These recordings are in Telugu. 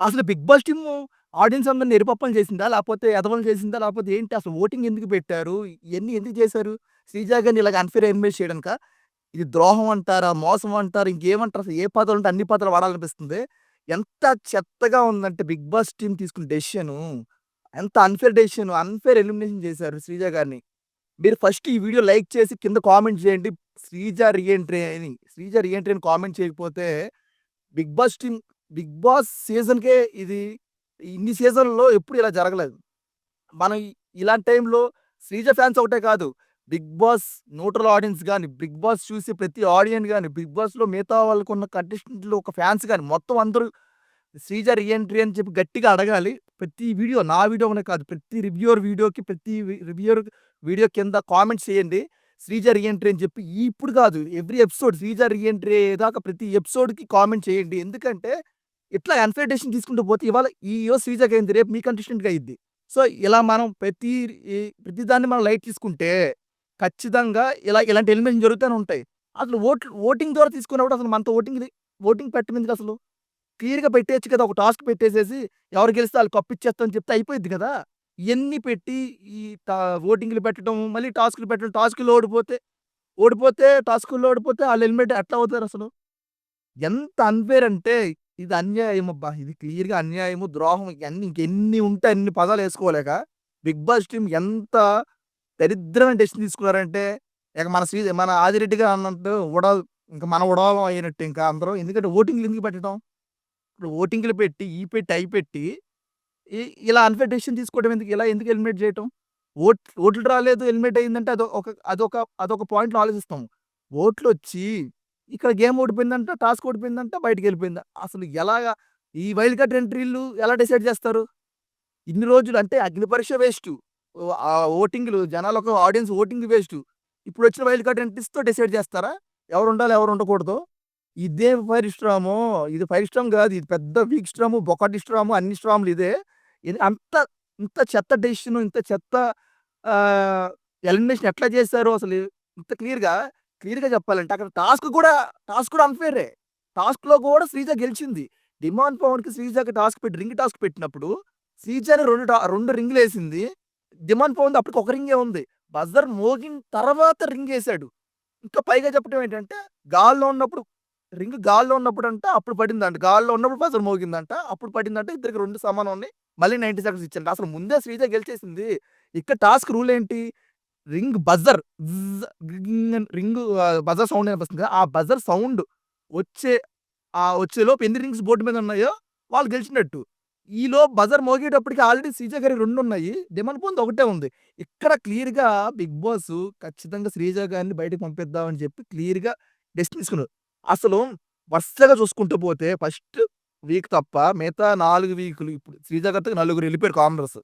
అసలు 'బిగ్ బాస్' టీమ్ ఆడియన్స్ అందరిని నిరుపప్పలు చేసిందా? లేకపోతే ఎదవలు చేసిందా? లేకపోతే ఏంటి? అసలు ఓటింగ్ ఎందుకు పెట్టారు? ఇవన్నీ ఎందుకు చేశారు? శ్రీజా గారిని ఇలాగ అన్ఫేర్ ఎలిమినేట్ చేయడానిక ఇది ద్రోహం అంటారా? మోసం అంటారా? ఇంకేమంటారు? అసలు ఏ పదాలుంటే అన్ని పదాలు వాడాలనిపిస్తుంది. ఎంత చెత్తగా ఉందంటే 'బిగ్ బాస్' టీమ్ తీసుకున్న డెసిషను ఎంత అన్ఫేర్ డెసిషన్. అన్ఫేర్ ఎలిమినేషన్ చేశారు శ్రీజ గారిని. మీరు ఫస్ట్ ఈ వీడియో లైక్ చేసి కింద కామెంట్ చేయండి. శ్రీజ రీఎంట్రీ అని. శ్రీజ రీఎంట్రీ అని కామెంట్ చేయకపోతే 'Bigg Boss' team 'Bigg Boss' సీజన్‌కే ఇది ఇన్ని సీజన్‌లో ఎప్పుడు ఇలా జరగలేదు. మనం ఇలాంటి టైంలో శ్రీజ ఫ్యాన్స్ ఒకటే కాదు. 'బిగ్ బాస్' న్యూట్రల్ ఆడియన్స్ కానీ 'బిగ్ బాస్' చూసి ప్రతి ఆడియన్స్ కానీ 'బిగ్ బాస్‌లో' మిగతా వాళ్ళకున్న కంటెస్టెంట్‌లు ఒక ఫ్యాన్స్ కానీ మొత్తం అందరూ శ్రీజ రీఎంట్రీ అని చెప్పి గట్టిగా అడగాలి. ప్రతి వీడియో నా వీడియో కాదు. ప్రతి రివ్యూర్ వీడియోకి ప్రతి రివ్యూర్ వీడియో కింద కామెంట్స్ చేయండి. శ్రీజ రీఎంట్రీ అని చెప్పి ఇప్పుడు కాదు ఎవ్రీ ఎపిసోడ్ శ్రీజ రీఎంట్రీ దాకా అయ్యేదాకా ప్రతి ఎపిసోడ్‌కి కామెంట్ చేయండి. ఎందుకంటే ఇట్లా అన్‌ఫెయిర్ తీసుకుంటూ పోతే ఇవాళ ఈరోజు అయింది రేపు మీ కంటెస్టెంట్‌కి అయింది సో, ఇలా మనం ప్రతి ప్రతిదాన్ని ప్రతి దాన్ని మనం లైట్ తీసుకుంటే ఖచ్చితంగా ఇలా ఇలాంటి ఎలిమినేషన్ జరుగుతూనే ఉంటాయి. అసలు ఓట్లు ఓటింగ్ ద్వారా తీసుకున్నప్పుడు అసలు మనతో ఓటింగ్ ఓటింగ్ పెట్టమింది అసలు క్లియర్‌గా పెట్టేయచ్చు కదా! ఒక టాస్క్ పెట్టేసేసి ఎవరు గెలిస్తే వాళ్ళు కప్పిచ్చేస్తామని చెప్తే అయిపోయింది కదా! ఎన్ని పెట్టి ఈ ఓటింగ్‌లు పెట్టడం, మళ్ళీ టాస్క్‌లు పెట్టడం, టాస్క్‌లో ఓడిపోతే ఓడిపోతే టాస్కుల్లో ఓడిపోతే ఆళ్ళు హెల్మెట్ ఎట్లా అసలు ఎంత అన్ఫేర్ అంటే ఇది అన్యాయం అబ్బా! ఇది క్లియర్‌గా అన్యాయము, ద్రోహం ఇయన్నీ ఇంకెన్ని ఉంటే అన్ని పదాలు వేసుకోలేక 'బిగ్ బాస్' టీమ్ ఎంత దరిద్రమైన డెసిషన్ తీసుకున్నారంటే ఇక మన శ్రీ మన ఆదిరెడ్డి గారు అన్నట్టు ఉడాల్ ఇంక మన ఉడవలం అయినట్టు ఇంకా అందరూ. ఎందుకంటే ఓటింగ్‌లు ఎందుకు పెట్టడం? ఇప్పుడు ఓటింగ్‌లు పెట్టి, ఈ పెట్టి, అయి పెట్టి ఇ ఇలా అన్‌ఫెయిర్ డెసిషన్ తీసుకోవడం ఎందుకు? ఇలా ఎందుకు ఎలిమినేట్ చేయటం? ఓట్ ఓట్లు రాలేదు ఎలిమినేట్ అయిందంటే అదొ ఒక అదొక అదొక పాయింట్‌లో ఆలోచిస్తాం. ఓట్లొచ్చి ఇక్కడ గేమ్ ఓడిపోయిందంట, టాస్క్ ఓడిపోయిందంట, బయటికెళ్ళిపోయింది. అసలు ఎలాగా ఈ వైల్డ్ కార్డ్ ఎంట్రీలు ఎలా డిసైడ్ చేస్తారు? ఇన్ని రోజులు అంటే అగ్ని పరీక్ష వేస్టు. ఓ ఆ ఓటింగ్‌లు ఆడియన్స్ ఓటింగ్ వేస్టు. ఇప్పుడొచ్చిన వైల్డ్ కార్డ్ ఎంట్రీస్‌తో డిసైడ్ చేస్తారా? ఎవరు ఉండాలి ఎవరు ఉండకూడదు ఇదే ఫైర్ స్ట్రాము. ఇది ఫైర్ స్ట్రామ్ కాదు ఇది పెద్ద వీక్ స్ట్రాము, బొకటి స్ట్రాము అన్ని స్ట్రాములు ఇదే. ఇది అంత ఇంత చెత్త డెసిషన్ ఇంత చెత్త ఎలిమినేషన్ ఎట్లా చేశారు అసలు ఇంత క్లియర్‌గా, క్లియర్‌గా చెప్పాలంటే అక్కడ టాస్క్ కూడా టాస్క్ కూడా అన్‌ఫెయిరే. టాస్క్‌లో కూడా శ్రీజ గెలిచింది. డిమాండ్ పవన్‌కి శ్రీజకి టాస్క్ పెట్టి రింగ్ టాస్క్ పెట్టినప్పుడు శ్రీజని 2 టా 2 రింగులేసింది. డిమాండ్ పవన్ అప్పటికి ఒక రింగే ఉంది. బజర్ మోగిన తర్వాత రింగ్ వేసాడు ఇంకా పైగా చెప్పడం ఏంటంటే గాల్లో ఉన్నప్పుడు రింగ్ గాల్లో ఉన్నప్పుడు అంట అప్పుడు పడిందంట. గాల్లో ఉన్నప్పుడు బజర్ మోగిందంట. అప్పుడు పడిందంట. ఇద్దరికి రెండు సమానం ఉన్నాయి. మళ్ళీ 90 సెకండ్స్ ఇచ్చారు అసలు ముందే శ్రీజ గెలిచేసింది. ఇక్కడ టాస్క్ రూల్ ఏంటి? Ring buzzer ring ring buzzer sound అనిపిస్తుంది కదా! ఆ బజర్ సౌండ్ వచ్చే ఆ వచ్చేలోపు ఎన్ని రింగ్స్ బోర్డు మీద ఉన్నాయో వాళ్ళు గెలిచినట్టు. ఈలో బజర్ మోగేటప్పటికి ఆల్రెడీ శ్రీజ గారియి 2 ఉన్నాయి. డిమాండ్ పవన్‌ది ఒకటే ఉంది. ఇక్కడ క్లియర్‌గా 'బిగ్ బాస్' ఖచ్చితంగా శ్రీజా గారిని బయటకు పంపిద్దామని చెప్పి క్లియర్‌గా డెసిషన్ తీసుకున్నారు. అసలు వరుసగా చూసుకుంటూ పోతే ఫస్ట్ వీక్ తప్ప మిగతా నాలుగు వీకులు ఇప్పుడు శ్రీజా గారితో నలుగురు వెళ్ళిపోయారు కామనర్స్.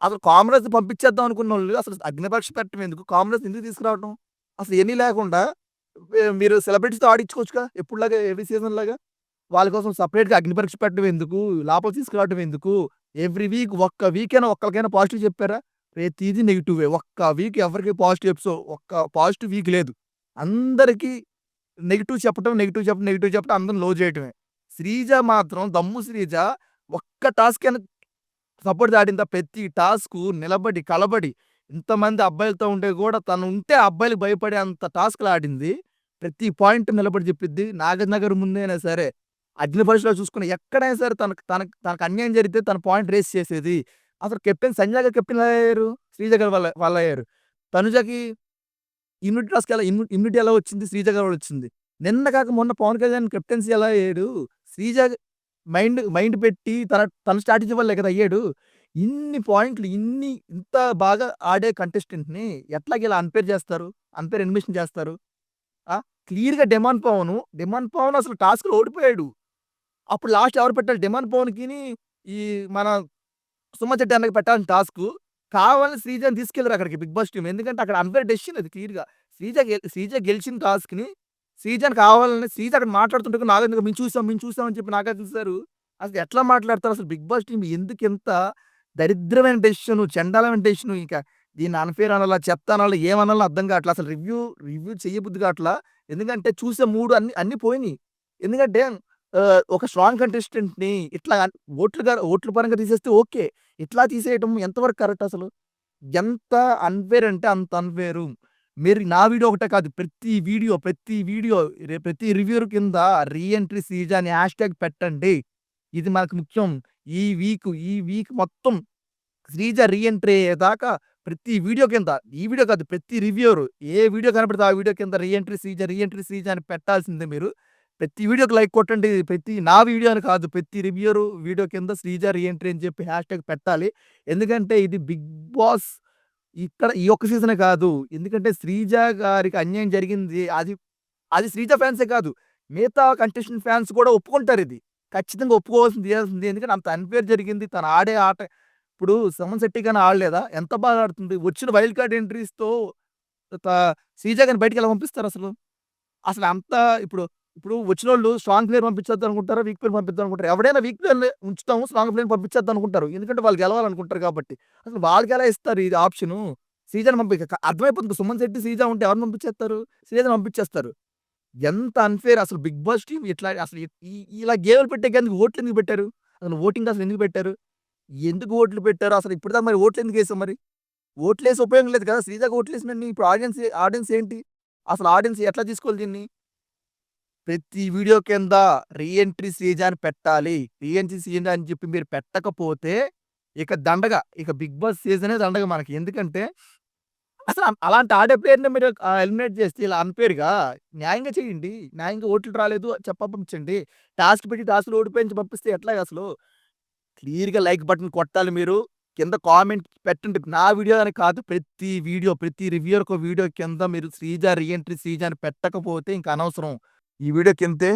అసలు కాంగ్రెస్ పంపించేద్దాం అనుకున్నోళ్ళు అసలు అగ్నిపరీక్ష పెట్టడం ఎందుకు? కాంగ్రెస్ ఎందుకు తీసుకురావటం? అసలు ఏమీ లేకుండా మీరు సెలబ్రిటీస్‌తో ఆడించుకోవచ్చుగా ఎప్పుడులాగా ఎవ్రీ సీజన్ లాగా. వాళ్ళ కోసం సపరేట్గా అగ్నిపరీక్ష పెట్టడం ఎందుకు? లోపల తీసుకురావడం ఎందుకు? ఎవ్రీ వీక్ ఒక్క వీకైనా ఒక్కరికైనా పాజిటివ్ చెప్పారా? ప్రతిదీ నెగిటివ్ ఒక్క వీక్ ఎవరికి పాజిటివ్ ఎపిసో ఒక్క పాజిటివ్ వీక్ లేదు. అందరికీ నెగిటివ్ చెప్పడం నెగిటివ్ చెప్పడం, నెగిటివ్ చెప్పడం అందరం లో చేయటమే. శ్రీజ మాత్రం దమ్ము శ్రీజ ఒక్క టాస్క్ అయినా సపోర్ట్ ఆడిందా? ప్రతి టాస్కు నిలబడి, కలబడి ఇంతమంది అబ్బాయిలతో ఉంటే కూడా తను ఉంటే అబ్బాయిలు భయపడే అంత టాస్క్‌లు ఆడింది. ప్రతి పాయింట్ నిలబడి చెప్పిద్ది. నాగనగర్ ముందైనా సరే, అగ్ని పరీక్షలో చూసుకున్న ఎక్కడైనా సరే తనకు తనకు తనకు అన్యాయం జరిగితే తన పాయింట్ రేస్ చేసేది. అసలు కెప్టెన్ సంజయ్ గారు కెప్టెన్ అయ్యారు? శ్రీజ వల్ల వాళ్ళు అయ్యారు. తనుజకి ఇమ్యూనిటీ టాస్క్ ఎలా ఇమ్యూనిటీ ఎలా వచ్చింది? శ్రీజ వాళ్ళు వచ్చింది. నిన్న కాక మొన్న పవన్ కళ్యాణ్ కెప్టెన్సీ ఎలా అయ్యాడు? శ్రీజ మైండ్ మైండ్ పెట్టి తన తన స్ట్రాటజీ వల్లే కదా అయ్యాడు. ఇన్ని పాయింట్లు ఇన్ని ఇంత బాగా ఆడే కంటెస్టెంట్‌ని ఎట్లాగ ఇలా అన్పేర్ చేస్తారు? అన్‌ఫెయిర్ ఎలిమినేషన్ చేస్తారు? ఆ! క్లియర్‌గా డిమాండ్ పవను, డిమాండ్ పవన్ అసలు టాస్క్‌లో ఓడిపోయాడు. అప్పుడు లాస్ట్ ఎవరు పెట్టాలి? డిమాండ్ పవన్కి ఈ మన సుమ శెట్టి అన్నకి పెట్టాలని టాస్క్ కావాలని శ్రీజని తీసుకెళ్ళారు అక్కడికి 'బిగ్ బాస్' టీం ఎందుకంటే అక్కడ అన్‌ఫెయిర్ డెసిషన్ అది క్లియర్‌గా. శ్రీజ గె శ్రీజ గెలిచిన టాస్క్‌ని సీజన్ కావాలని సీజన్ అక్కడ మాట్లాడుతుంటే నాగార్జున మేము చూసాం, మేము చూసాం అని చెప్పి నాగార్జున సారు అసలు ఎట్లా మాట్లాడతారు? అసలు 'బిగ్ బాస్' టీమ్ ఎందుకింత దరిద్రమైన డెసిషన్ చెండాలమైన డెసిషన్ ఇక దీన్ని అన్ఫేర్ అనాలా? చెత్త అనాలా? ఏమనాలో అర్థం కావట్లా. అసలు రివ్యూ రివ్యూ చేయబుద్ధి కావట్లా. ఎందుకంటే చూసే మూడు అన్ని అన్ని పోయినాయి. ఎందుకంటే ఒక స్ట్రాంగ్ కంటెస్టెంట్‌ని ఇట్లా ఓట్లుగా ఓట్ల పరంగా తీసేస్తే ఓకే. ఇట్లా తీసేయటం ఎంతవరకు కరెక్ట్ అసలు? ఎంత అన్ఫేర్ అంటే అంత అన్ఫేరు మీరు నా వీడియో ఒకటే కాదు. ప్రతి వీడియో, ప్రతి వీడియో రే ప్రతి రివ్యూ కింద రీఎంట్రీ ఎంట్రీ అని అని హ్యాష్‌ట్యాగ్ పెట్టండి. ఇది మనకు ముఖ్యం. ఈ వీక్, ఈ వీక్ మొత్తం శ్రీజ రీఎంట్రీ అయ్యేదాకా ప్రతి వీడియో కింద ఈ వీడియో కాదు ప్రతి రివ్యూరు ఏ వీడియో కనపడితే ఆ వీడియో కింద రీ ఎంట్రీ రీఎంట్రీ సీజ అని పెట్టాల్సిందే మీరు. ప్రతి వీడియోకి లైక్ కొట్టండి. ప్రతి నా వీడియో అని కాదు. ప్రతి రివ్యూరు వీడియో కింద శ్రీజ రీ ఎంట్రీ అని చెప్పి హ్యాష్‌ట్యాగ్ పెట్టాలి. ఎందుకంటే ఇది బిగ్ బాస్ ఇక్కడ ఈ ఒక్క సీజనే కాదు. ఎందుకంటే శ్రీజ గారికి అన్యాయం జరిగింది. అది అది శ్రీజ ఫ్యాన్సే కాదు. మిగతా కంటెస్టెంట్ ఫ్యాన్స్ కూడా ఒప్పుకుంటారు ఇది ఖచ్చితంగా ఒప్పుకోవాల్సింది తీయాల్సింది. ఎందుకంటే అంత అన్‌ఫెయిర్ జరిగింది. తను ఆడే ఆట ఇప్పుడు సమన్ శెట్టి కానీ ఆడలేదా? ఎంత బాగా ఆడుతుంది. వచ్చిన వైల్డ్ కార్డ్ ఎంట్రీస్‌తో శ్రీజ గారిని బయటికి ఎలా పంపిస్తారసలు? అసలు అంత ఇప్పుడు ఇప్పుడు వచ్చినోళ్ళు స్ట్రాంగ్ ప్లేయర్ పంపించొద్దు అనుకుంటారు వీక్ ప్లేయర్ పంపిద్దాం అనుకుంటారు ఎవడైనా వీక్ ప్లేయర్ ఉంచుతాము. స్ట్రాంగ్ ప్లేయర్ పంపించేద్దాం అనుకుంటారు. ఎందుకంటే వాళ్ళు గెలవాలనుకుంటారు కాబట్టి. అసలు వాళ్ళకి ఎలా ఇస్తారు ఇది ఆప్షను? సీజన్ పంపి అర్థమైపోతుంది. సుమన్ శెట్టి, సీజన్ ఉంటే ఎవరిని పంపించేస్తారు? సీజన్ పంపించేస్తారు. ఎంత అన్ఫేర్ అసలు బిగ్ బాస్ టీం ఇట్లా అసలు ఇలా గేమ్‌లు కానీ ఓట్లు ఎందుకు పెట్టారు? అసలు ఓటింగ్ అసలు ఎందుకు పెట్టారు? ఎందుకు ఓట్లు పెట్టారు? అసలు ఇప్పటిదాకా మరి ఓట్లు ఎందుకు వేసాం మరి? ఓట్లేసి ఉపయోగం లేదు కదా! శ్రీజాకి ఓట్లు వేసినండి ఇప్పుడు ఆడియన్స్ ఆడియన్స్ ఏంటి? అసలు ఆడియన్స్ ఎట్లా తీసుకోవాలి దీన్ని? ప్రతి వీడియో కింద రీ ఎంట్రీ అని పెట్టాలి. రీఎంట్రీ సీజన్ అని చెప్పి మీరు పెట్టకపోతే ఇక దండగ. ఇక బిగ్ బాస్ సీజనే దండగ మనకి. ఎందుకంటే అసలు అలాంటి ఆడే ప్లేయర్‌ని మీరు ఎలిమినేట్ చేస్తే ఇలా అన్‌ఫెయిర్‌గా న్యాయంగా చేయండి. న్యాయంగా ఓట్లు రాలేదు చెప్ప పంపించండి. టాస్క్ పెట్టి టాస్క్లు ఓడిపోయించి పంపిస్తే ఎట్లాగా అసలు? క్లియర్‌గా లైక్ బటన్ కొట్టాలి మీరు. కింద కామెంట్ పెట్టండి. నా వీడియో అని కాదు. ప్రతి వీడియో, ప్రతి రివ్యూయర్‌కో వీడియో కింద మీరు శ్రీజ రీఎంట్రీ సీజన్ శ్రీజ అని పెట్టకపోతే ఇంక అనవసరం. ఈ వీడియో కిందే